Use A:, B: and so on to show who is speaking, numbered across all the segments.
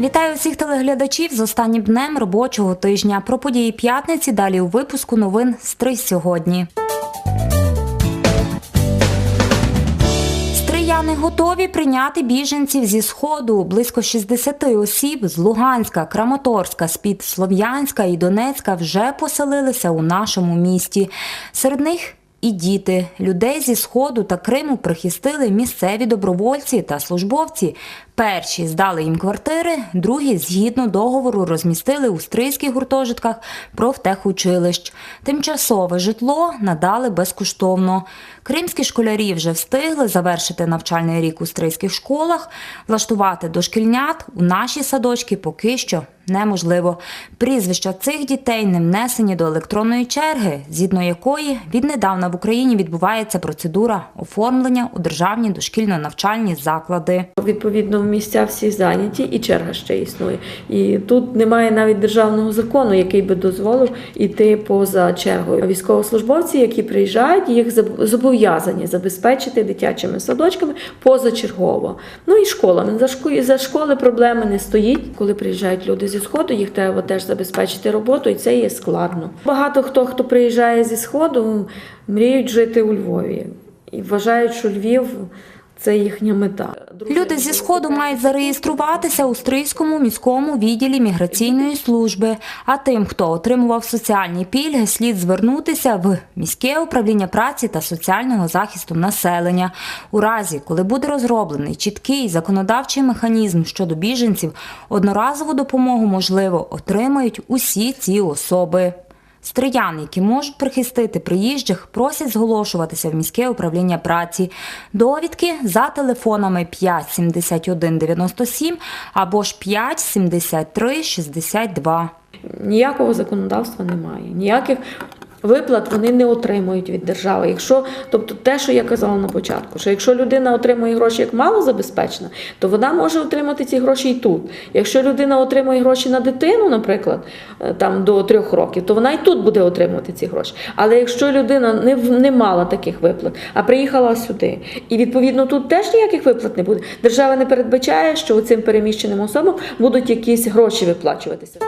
A: Вітаю всіх телеглядачів з останнім днем робочого тижня. Про події п'ятниці далі у випуску новин «Стрий сьогодні. Стрияни готові прийняти біженців зі сходу. Близько 60 осіб з Луганська, Краматорська, з-під Слов'янська і Донецька вже поселилися у нашому місті. Серед них і діти. Людей зі сходу та Криму прихистили місцеві добровольці та службовці. Перші здали їм квартири, другі згідно договору розмістили у стрийських гуртожитках профтехучилищ. Тимчасове житло надали безкоштовно. Кримські школярі вже встигли завершити навчальний рік у стрийських школах. Влаштувати дошкільнят у наші садочки поки що неможливо. Прізвища цих дітей не внесені до електронної черги, згідно якої віднедавна в Україні відбувається процедура оформлення у державні дошкільно-навчальні заклади.
B: Відповідно, місця всі зайняті, і черга ще існує. І тут немає навіть державного закону, який би дозволив іти поза чергою. Військовослужбовці, які приїжджають, їх зобов'язані забезпечити дитячими садочками позачергово. Ну і школами. За школи проблеми не стоїть. Коли приїжджають люди зі сходу, їх треба теж забезпечити роботу, і це є складно. Багато хто, хто приїжджає зі сходу, мріють жити у Львові і вважають, що Львів. Це їхня мета.
A: Люди зі сходу мають зареєструватися у Стрийському міському відділі міграційної служби. А тим, хто отримував соціальні пільги, слід звернутися в міське управління праці та соціального захисту населення. У разі, коли буде розроблений чіткий законодавчий механізм щодо біженців, одноразову допомогу можливо отримають усі ці особи. Стрияни, які можуть прихистити приїжджих, просять зголошуватися в міське управління праці. Довідки за телефонами 5 71 97 або ж 5 73 62.
B: Ніякого законодавства немає, ніяких виплат вони не отримують від держави. Якщо, тобто те, що я казала на початку, що якщо людина отримує гроші як малозабезпечена, то вона може отримати ці гроші і тут. Якщо людина отримує гроші на дитину, наприклад, е, там до трьох років, то вона і тут буде отримувати ці гроші. Але якщо людина не, не мала таких виплат, а приїхала сюди, і відповідно тут теж ніяких виплат не буде. Держава не передбачає, що цим переміщеним особам будуть якісь гроші виплачуватися.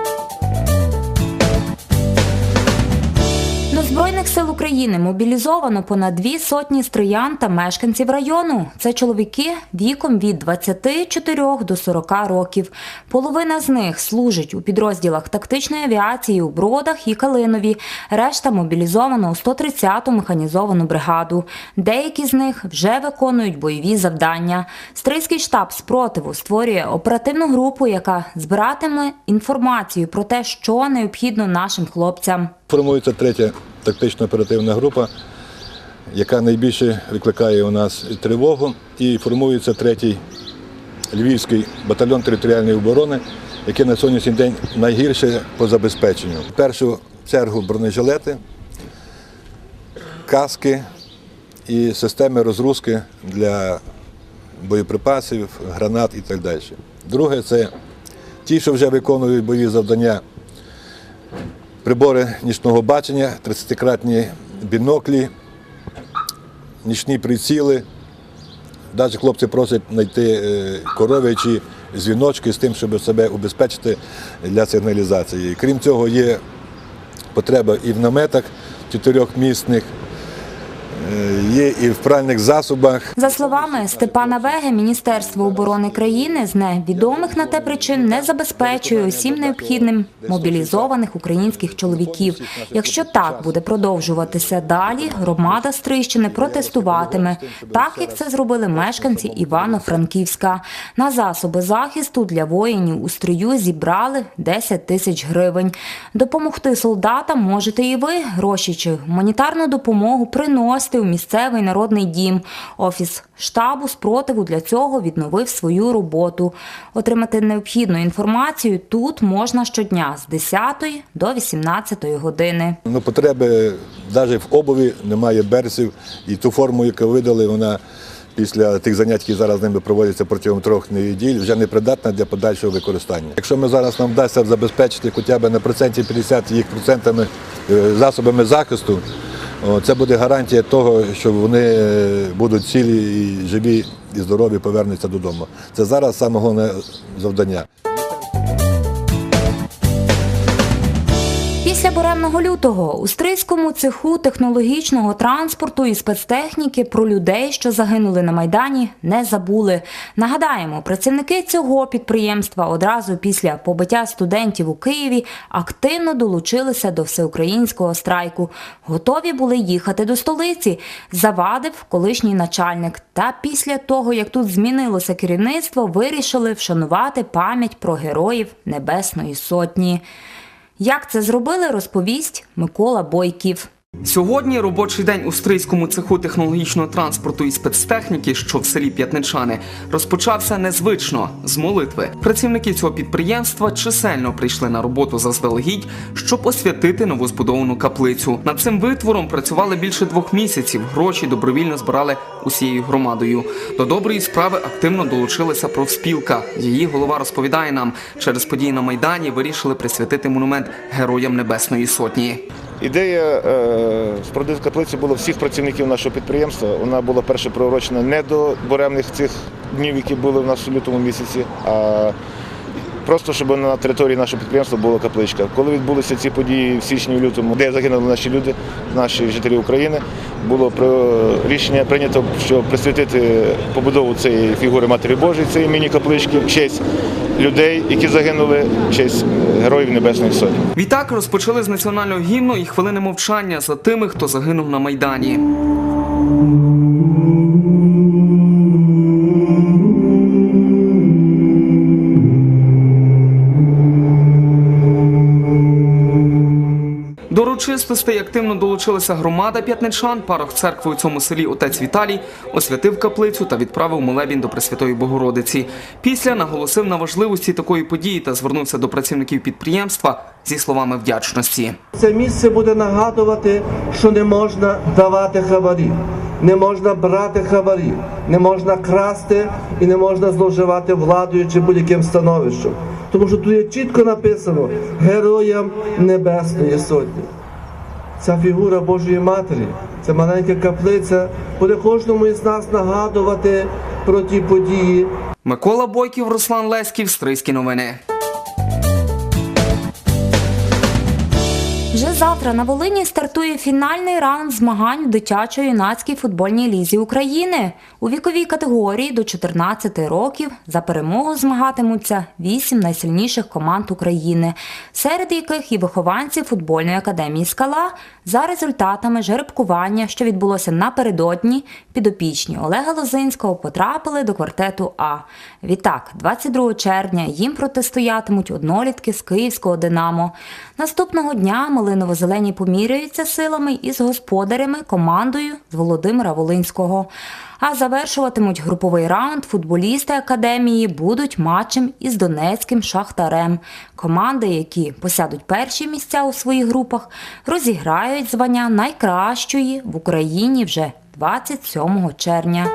A: Збройних сил України мобілізовано понад дві сотні стриян та мешканців району. Це чоловіки віком від 24 до 40 років. Половина з них служить у підрозділах тактичної авіації у Бродах і Калинові. Решта мобілізовано у 130-ту механізовану бригаду. Деякі з них вже виконують бойові завдання. Стрийський штаб спротиву створює оперативну групу, яка збиратиме інформацію про те, що необхідно нашим хлопцям.
C: Формується третя тактично оперативна група, яка найбільше викликає у нас тривогу. І формується третій Львівський батальйон територіальної оборони, який на сьогоднішній день найгірше по забезпеченню. В першу чергу бронежилети, каски і системи розгрузки для боєприпасів, гранат і так далі. Друге це ті, що вже виконують бойові завдання прибори нічного бачення, 30-кратні біноклі, нічні приціли. Навіть хлопці просять знайти корови коров'ячі дзвіночки з тим, щоб себе убезпечити для сигналізації. Крім цього, є потреба і в наметах чотирьохмісних, е, є і в пральних засобах.
A: За словами Степана Веги, Міністерство оборони країни з невідомих на те причин не забезпечує усім необхідним мобілізованих українських чоловіків. Якщо так буде продовжуватися далі, громада Стрийщини протестуватиме, так як це зробили мешканці Івано-Франківська. На засоби захисту для воїнів у стрию зібрали 10 тисяч гривень. Допомогти солдатам можете і ви. Гроші чи гуманітарну допомогу приносите у місцевий народний дім. Офіс штабу спротиву для цього відновив свою роботу. Отримати необхідну інформацію тут можна щодня з 10 до 18 години.
C: Ну, потреби навіть в обуві немає берців. І ту форму, яку видали, вона після тих занять, які зараз з ними проводяться протягом трьох неділь, вже не придатна для подальшого використання. Якщо ми зараз нам вдасться забезпечити хоча б на проценті 50 їх процентами е, засобами захисту, це буде гарантія того, що вони е, будуть цілі і живі і здорові, повернуться додому. Це зараз головне завдання.
A: Після буремного лютого у Стрийському цеху технологічного транспорту і спецтехніки про людей, що загинули на майдані, не забули. Нагадаємо, працівники цього підприємства одразу після побиття студентів у Києві активно долучилися до всеукраїнського страйку. Готові були їхати до столиці. Завадив колишній начальник. Та після того, як тут змінилося керівництво, вирішили вшанувати пам'ять про героїв Небесної Сотні. Як це зробили, розповість Микола Бойків.
D: Сьогодні робочий день у Стрийському цеху технологічного транспорту і спецтехніки, що в селі П'ятничани, розпочався незвично з молитви. Працівники цього підприємства чисельно прийшли на роботу заздалегідь, щоб освятити новозбудовану каплицю. Над цим витвором працювали більше двох місяців. Гроші добровільно збирали усією громадою. До доброї справи активно долучилася профспілка. Її голова розповідає нам, через події на майдані вирішили присвятити монумент героям Небесної Сотні.
E: Ідея спродити спорудити каплицю була всіх працівників нашого підприємства. Вона була перше приурочена не до буремних цих днів, які були в нас у лютому місяці, а просто щоб на території нашого підприємства була капличка. Коли відбулися ці події в січні в лютому, де загинули наші люди, наші жителі України, було рішення прийнято, що присвятити побудову цієї фігури Матері Божої, цієї міні-каплички, в честь людей, які загинули, в честь героїв Небесної Сотні.
D: Відтак розпочали з національного гімну і хвилини мовчання за тими, хто загинув на майдані. До урочистостей активно долучилася громада п'ятничан. Парох церкви у цьому селі отець Віталій освятив каплицю та відправив молебін до Пресвятої Богородиці. Після наголосив на важливості такої події та звернувся до працівників підприємства зі словами вдячності.
F: Це місце буде нагадувати, що не можна давати хабарі, не можна брати хабарі, не можна красти і не можна зловживати владою чи будь-яким становищем. Тому що тут є чітко написано героям Небесної Сотні. Ця фігура Божої Матері, ця маленька каплиця буде кожному із нас нагадувати про ті події,
D: Микола Бойків, Руслан Леськів, Стрийські новини.
A: Вже завтра на Волині стартує фінальний раунд змагань в дитячо-юнацькій футбольній лізі України. У віковій категорії до 14 років за перемогу змагатимуться вісім найсильніших команд України, серед яких і вихованці футбольної академії Скала за результатами жеребкування, що відбулося напередодні, підопічні Олега Лозинського потрапили до квартету А. Відтак, 22 червня їм протистоятимуть однолітки з київського Динамо. Наступного дня малиново-зелені поміряються силами із господарями командою з Володимира Волинського. А завершуватимуть груповий раунд футболісти академії будуть матчем із Донецьким шахтарем. Команди, які посядуть перші місця у своїх групах, розіграють звання найкращої в Україні вже 27 червня.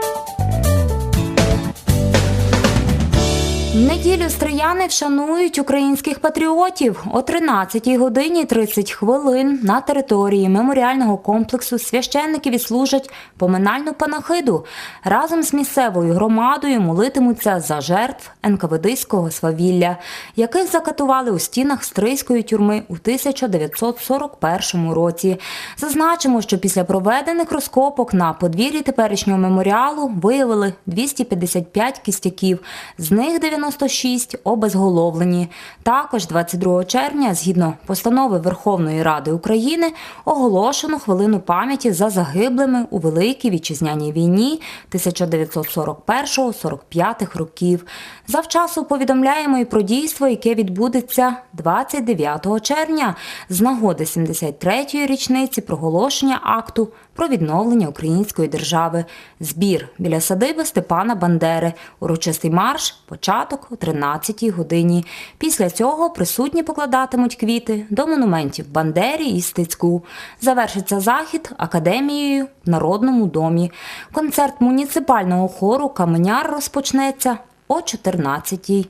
A: Неділю стрияни вшанують українських патріотів о 13 годині 30 хвилин на території меморіального комплексу священники відслужать поминальну панахиду. Разом з місцевою громадою молитимуться за жертв НКВДського свавілля, яких закатували у стінах Стрийської тюрми у 1941 році. Зазначимо, що після проведених розкопок на подвір'ї теперішнього меморіалу виявили 255 кістяків, з них 96 обезголовлені. Також 22 червня, згідно постанови Верховної Ради України, оголошено хвилину пам'яті за загиблими у Великій Вітчизняній війні 1941-45 років. Завчасу повідомляємо і про дійство, яке відбудеться 29 червня з нагоди 73-ї річниці проголошення акту про відновлення української держави. Збір біля садиби Степана Бандери. Урочистий марш, початок о 13-й годині. Після цього присутні покладатимуть квіти до монументів Бандері і Стецьку. Завершиться захід академією в Народному домі. Концерт муніципального хору Каменяр розпочнеться о 14-й.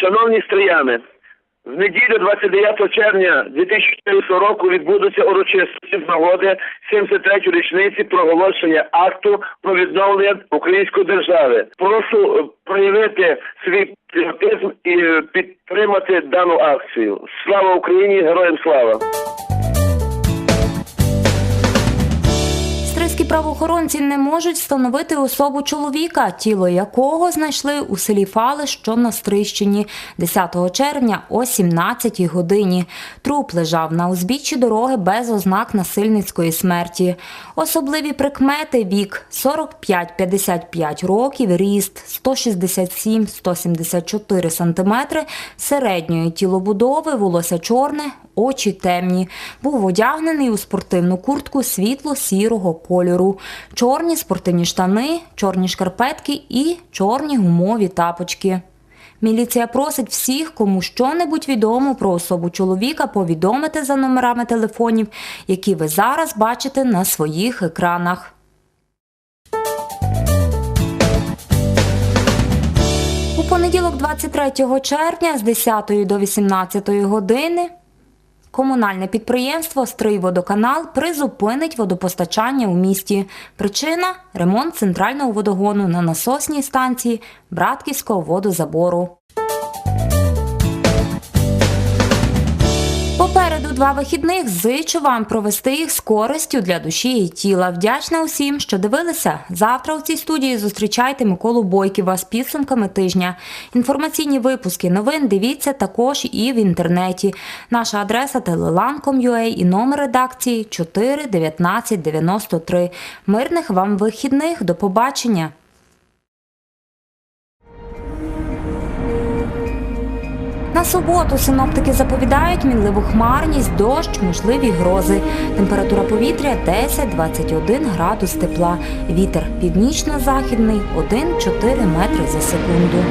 G: Шановні стріяни, в неділю 29 червня 2014 року відбудуться урочистості з нагоди 73-ї річниці проголошення акту про відновлення української держави. Прошу е, проявити свій патріотизм і е, підтримати дану акцію. Слава Україні! Героям слава!
A: Остризькі правоохоронці не можуть встановити особу чоловіка, тіло якого знайшли у селі Фали, що на Стрищині, 10 червня о 17 годині. Труп лежав на узбіччі дороги без ознак насильницької смерті. Особливі прикмети вік 45-55 років, ріст 167-174 см, середньої тілобудови, волосся чорне, очі темні. Був одягнений у спортивну куртку світло-сірого кольору, чорні спортивні штани, чорні шкарпетки і чорні гумові тапочки. Міліція просить всіх, кому що-небудь відомо про особу чоловіка, повідомити за номерами телефонів, які ви зараз бачите на своїх екранах. У понеділок, 23 червня, з 10 до 18 години, комунальне підприємство «Стрийводоканал» призупинить водопостачання у місті. Причина – ремонт центрального водогону на насосній станції Братківського водозабору. Два вихідних зичу вам провести їх з користю для душі і тіла. Вдячна усім, що дивилися. Завтра у цій студії зустрічайте Миколу Бойківа з підсумками тижня. Інформаційні випуски новин дивіться також і в інтернеті. Наша адреса telelan.com.ua і номер редакції 4 19 93. Мирних вам вихідних. До побачення. На суботу синоптики заповідають мінливу хмарність, дощ, можливі грози. Температура повітря 10-21 градус тепла. Вітер північно-західний 1-4 метри за секунду.